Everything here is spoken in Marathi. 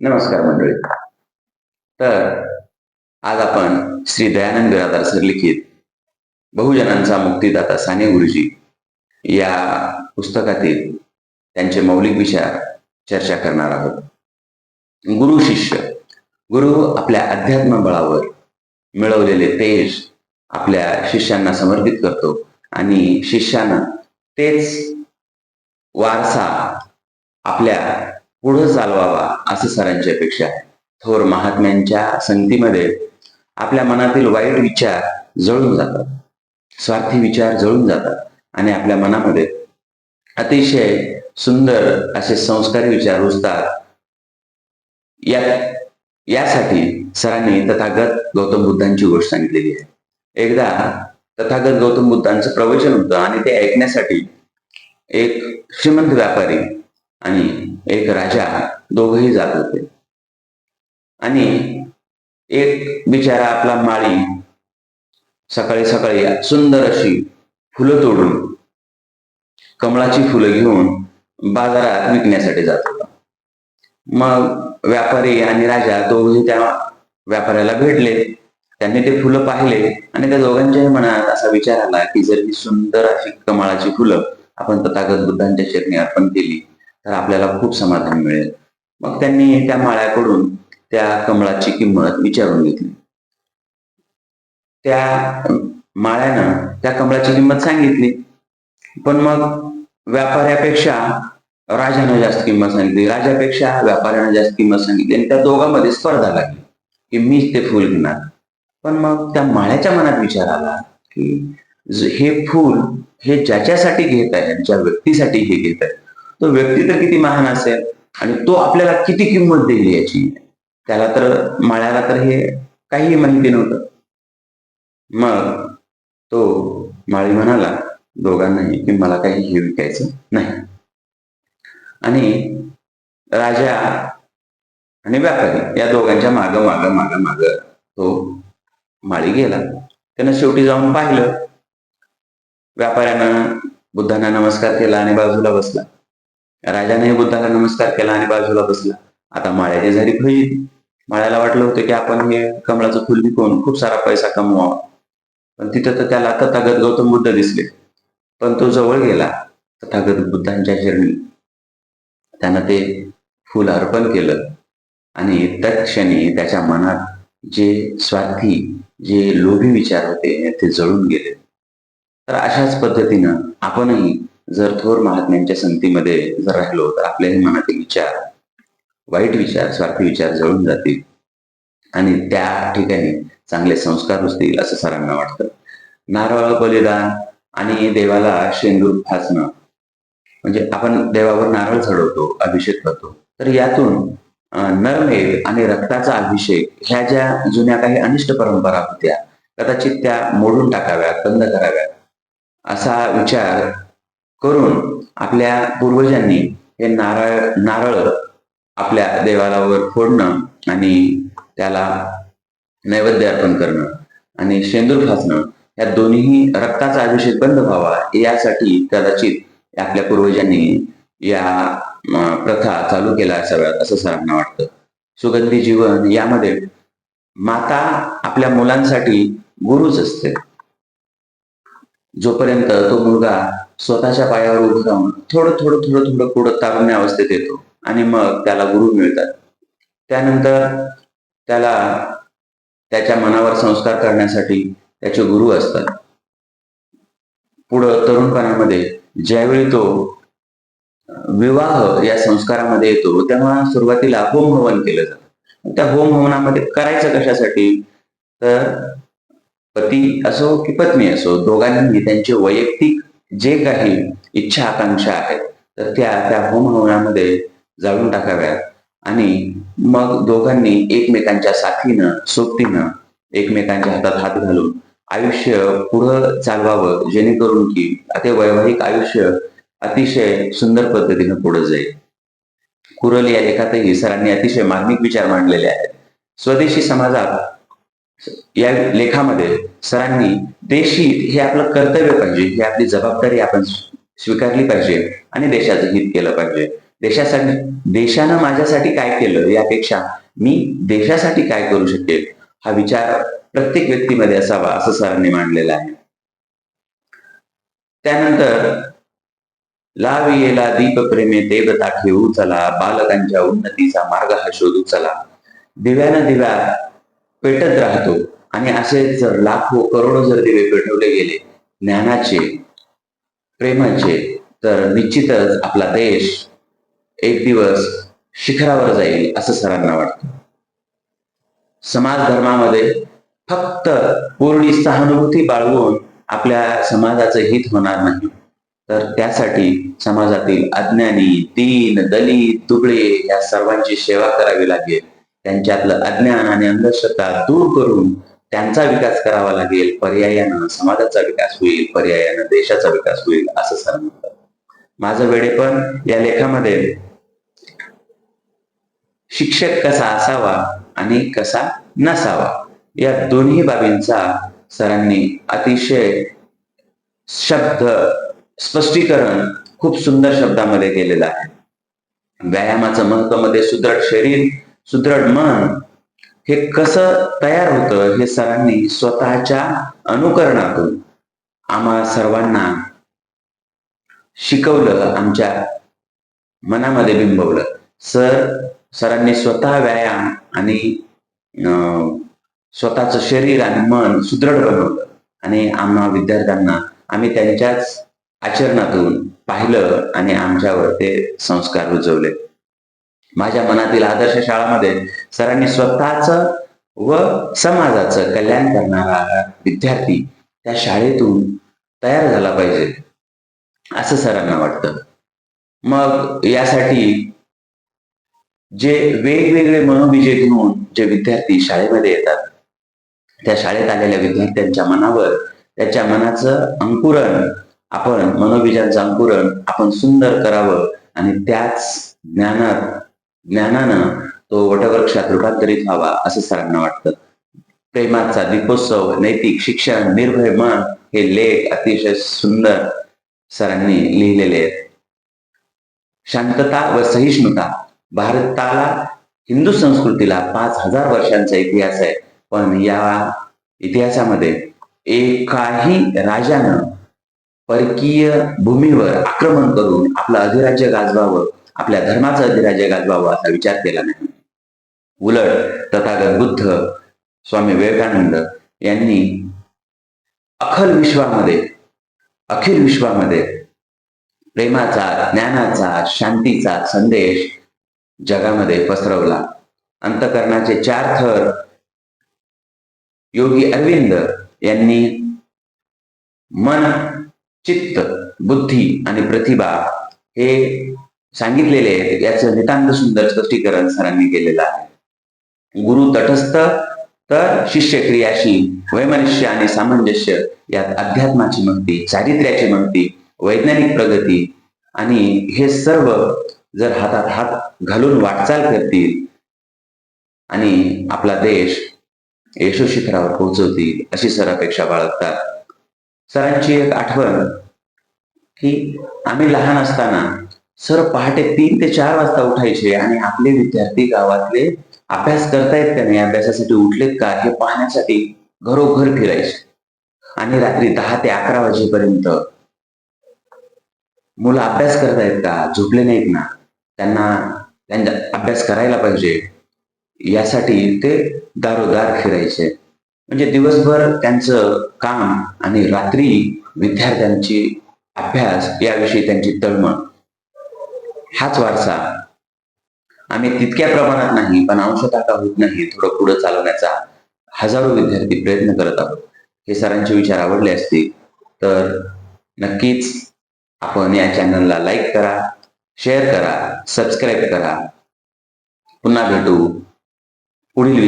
नमस्कार मंडळी. तर आज आपण श्री दयानंद बिरादार सर लिखित बहुजनांचा मुक्तीदाता साने गुरुजी या पुस्तकातील त्यांचे मौलिक विचार चर्चा करणार आहोत. गुरु शिष्य गुरु आपल्या अध्यात्म बळावर मिळवलेले तेज आपल्या शिष्यांना समर्पित करतो आणि शिष्यानं तेच वारसा आपल्या पुढे चालवावा असं सरांची अपेक्षा आहे. थोर महात्म्यांच्या संगतीमध्ये आपल्या मनातील वाईट विचार जळून जातात. स्वार्थी विचार जळून जातात आणि आपल्या मनामध्ये अतिशय सुंदर असे संस्कारी विचार रुजतात. या यासाठी सरांनी तथागत गौतम बुद्धांची गोष्ट सांगितलेली आहे. एकदा तथागत गौतम बुद्धांचं प्रवचन होतं आणि ते ऐकण्यासाठी एक श्रीमंत व्यापारी आणि एक राजा दोघही जात होते. आणि एक बिचारा आपला माळी सकाळी सकाळी सुंदर अशी फुलं तोडून कमळाची फुलं घेऊन बाजारात विकण्यासाठी जात होता. मग व्यापारी आणि राजा दोघेही त्या व्यापाऱ्याला भेटले. त्यांनी ते फुलं पाहिले आणि त्या दोघांच्याही मनात असा विचार आला की जर ही सुंदर अशी कमळाची फुलं आपण तथागत बुद्धांच्या चरणी अर्पण केली तर आपल्याला खूप समाधान मिळेल. मग त्यांनी त्या माळ्याकडून त्या कमळाची किंमत विचारून घेतली. त्या माळ्यानं त्या कमळाची किंमत सांगितली. पण मग व्यापाऱ्यापेक्षा राजानं जास्त किंमत सांगितली. राजापेक्षा व्यापाऱ्यानं जास्त किंमत सांगितली. आणि त्या दोघांमध्ये स्पर्धा लागली. की मीच ते फुल घेणार. पण मग त्या माळ्याच्या मनात विचार आला की हे फुल हे ज्याच्यासाठी घेत आहे ज्या व्यक्तीसाठी हे घेत आहे तो व्यक्ती तर किती महान असेल आणि तो आपल्याला किती किंमत देईल याची? त्याला तर माळ्याला तर हे काहीही माहिती नव्हतं. मग तो माळी म्हणाला दोघांनाही की मला काही हे विकायचं नाही. आणि राजा आणि व्यापारी या दोघांच्या माग माग माग माग तो माळी गेला. त्यानं शेवटी जाऊन पाहिलं. व्यापाऱ्यानं बुद्धांना नमस्कार केला आणि बाजूला बसला. राजानेही बुद्धाला नमस्कार केला आणि बाजूला बसला. आता माळ्याची झाली खुशी माळ्याला वाटलं होतं की आपण हे कमळाचं फुल विकून खूप सारा पैसा कमवावा. पण तिथं तर त्याला तथागत गौतम बुद्ध दिसले. पण तो जवळ गेला. तथागत बुद्धांच्या शरणी त्यानं ते फुल अर्पण केलं. आणि तत्क्षणी त्याच्या मनात जे स्वार्थी जे लोभी विचार होते ते जळून गेले. तर अशाच पद्धतीनं आपणही जर थोर महात्म्यांच्या संगतीमध्ये जर राहिलो तर आपल्याही मनातील विचार वाईट विचार स्वार्थी विचार जळून जातील. आणि त्या ठिकाणी चांगले संस्कार रुजतील असं सरांना वाटतं. नारळ बलिदान आणि देवाला शेंदूर फासणं. म्हणजे आपण देवावर नारळ चढवतो अभिषेक करतो. तर यातून नरमेघ आणि रक्ताचा अभिषेक ह्या ज्या जुन्या काही अनिष्ट परंपरा होत्या कदाचित त्या मोडून टाकाव्यात बंद कराव्यात. असा विचार करून आपल्या पूर्वजांनी हे नारळ नारळ आपल्या देवालावर फोडणं आणि त्याला नैवेद्य अर्पण करणं आणि शेंदूर फासणं या दोन्ही रक्ताचा अभिषेक बंद व्हावा यासाठी कदाचित आपल्या पूर्वजांनी या प्रथा चालू केल्या असाव्यात असं सरांना वाटतं. सुगंधी जीवन यामध्ये माता आपल्या मुलांसाठी गुरुच असते. जोपर्यंत तो मुलगा स्वतःच्या पायावर उभं राहून थोडं थोडं थोडं थोडं पुढं तारुण्य अवस्थेत येतो. आणि मग त्याला गुरु मिळतात. त्यानंतर त्याला त्याच्या मनावर संस्कार करण्यासाठी त्याचे गुरु असतात. पुढं तरुणपणामध्ये ज्यावेळी तो विवाह या संस्कारामध्ये येतो तेव्हा सुरुवातीला होम हवन केलं जातं. त्या होम हवनामध्ये करायचं कशासाठी? तर पती असो की पत्नी असो दोघांनी त्यांचे वैयक्तिक जे काही इच्छा आकांक्षा आहेत तर त्या त्या होम हवनामध्ये जाळून टाकाव्यात. आणि मग दोघांनी एकमेकांच्या साथीनं सोबतीनं एकमेकांच्या हातात हात घालून आयुष्य पुढं चालवावं जेणेकरून की ते वैवाहिक आयुष्य अतिशय सुंदर पद्धतीनं पुढे जाईल. कुरल या लेखातही सरांनी अतिशय मार्मिक विचार मांडलेले आहेत. स्वदेशी समाजात या लेखामध्ये सरांनी देशहित हे आपलं कर्तव्य पाहिजे ही आपली जबाबदारी आपण स्वीकारली पाहिजे आणि देशाचं हित केलं पाहिजे. देशासाठी देशानं माझ्यासाठी काय केलं यापेक्षा मी देशासाठी काय करू शकेल हा विचार प्रत्येक व्यक्तीमध्ये असावा असं सरांनी मांडलेलं आहे. त्यानंतर लावियेला दीप प्रेमे देवता ठेवू चला बालकांच्या उन्नतीचा मार्ग हा शोधू चला. दिव्यानं दिव्या पेटत राहतो. आणि असे जर लाखो करोडो जर दिवे पेटवले गेले ज्ञानाचे प्रेमाचे तर निश्चितच आपला देश एक दिवस शिखरावर जाईल असं सरांना वाटतं. समाज धर्मामध्ये फक्त पूर्णी सहानुभूती बाळगून आपल्या समाजाचं हित होणार नाही. तर त्यासाठी समाजातील अज्ञानी दीन दलित दुबळे या सर्वांची सेवा करावी लागेल. त्यांच्यातलं अज्ञान आणि अंधश्रद्धा दूर करून त्यांचा विकास करावा लागेल पर्यायानं समाजाचा विकास होईल पर्यायानं देशाचा विकास होईल असं सर म्हणतात. माझं वेळेपण या लेखामध्ये शिक्षक कसा असावा आणि कसा नसावा या दोन्ही बाबींचा सरांनी अतिशय शब्द स्पष्टीकरण खूप सुंदर शब्दामध्ये केलेलं आहे. व्यायामाचं महत्त्वमध्ये सुदृढ शरीर सुदृढ मन हे कसं तयार होतं हे सरांनी स्वतःच्या अनुकरणातून आम्हा सर्वांना शिकवलं आमच्या मनामध्ये बिंबवलं. सर सरांनी स्वतः व्यायाम आणि अं, स्वतःचं शरीर आणि मन सुदृढ बनवलं आणि आम्हा विद्यार्थ्यांना आम्ही त्यांच्याच आचरणातून पाहिलं आणि आमच्यावर ते संस्कार रुजवले. माझ्या मनातील आदर्श शाळामध्ये सरांनी स्वतःच व समाजाचं कल्याण करणारा विद्यार्थी त्या शाळेतून तयार झाला पाहिजे असं सरांना वाटतं. मग यासाठी जे वेगवेगळे मनोविजय घेऊन जे विद्यार्थी शाळेमध्ये येतात त्या शाळेत आलेल्या विद्यार्थ्यांच्या मनावर त्याच्या मनाचं अंकुरण आपण मनोबीजांचं अंकुरण आपण सुंदर करावं आणि त्याच ज्ञानात ज्ञानानं तो वटवृक्षात रूपांतरित व्हावा असं सरांना वाटतं. प्रेमाचा दीपोत्सव नैतिक शिक्षण निर्भय मन हे लेख अतिशय सुंदर सरांनी लिहिलेले आहेत. शांतता व सहिष्णुता भारताला हिंदू संस्कृतीला पाच हजार वर्षांचा इतिहास आहे. पण या इतिहासामध्ये एकाही राजानं परकीय भूमीवर आक्रमण करून आपलं अधिराज्य गाजवावं आपल्या धर्माचा अधिराज्य गाजवावा असा विचार केला नाही. उलट तथागत बुद्ध स्वामी विवेकानंद यांनी अखल विश्वामध्ये अखिल विश्वामध्ये प्रेमाचा ज्ञानाचा शांतीचा संदेश जगामध्ये पसरवला. अंतकरणाचे चार थर योगी अरविंद यांनी मन चित्त बुद्धी आणि प्रतिभा हे सांगितलेले आहेत. याचं नितांत सुंदर स्पष्टीकरण सरांनी केलेलं आहे. गुरु तटस्थ तर शिष्य क्रियाशील वैमनुष्य आणि सामंजस्य यात अध्यात्माची म्हणती चारित्र्याची म्हणती वैज्ञानिक प्रगती आणि हे सर्व जर हातात हात घालून वाटचाल करतील आणि आपला देश यशोशिखरावर पोहोचवतील अशी सर अपेक्षा बाळगतात. सरांची एक आठवण की आम्ही लहान असताना सर पहाटे तीन ते चार वाजता उठायचे आणि आपले विद्यार्थी गावातले अभ्यास करतायत का नाही अभ्यासासाठी उठलेत का हे पाहण्यासाठी घरोघर फिरायचे. आणि रात्री दहा ते अकरा वाजेपर्यंत मुलं अभ्यास करतायत का झोपले नाहीत ना त्यांना त्यांचा अभ्यास करायला पाहिजे यासाठी ते दारोदार फिरायचे. म्हणजे दिवसभर त्यांचं काम आणि रात्री विद्यार्थ्यांची अभ्यास याविषयी त्यांची तळमळ. हाच वारसा. आम्ही तितक्या प्रमाणात नाही पण अंशतः का होत नाही थोडं पुढे चालवण्याचा हजारो विद्यार्थी प्रयत्न करत आहोत. हे सरांचे विचार आवडले असतील तर नक्कीच आपण या चॅनलला लाईक करा शेअर करा सबस्क्राईब करा. पुन्हा भेटू पुढील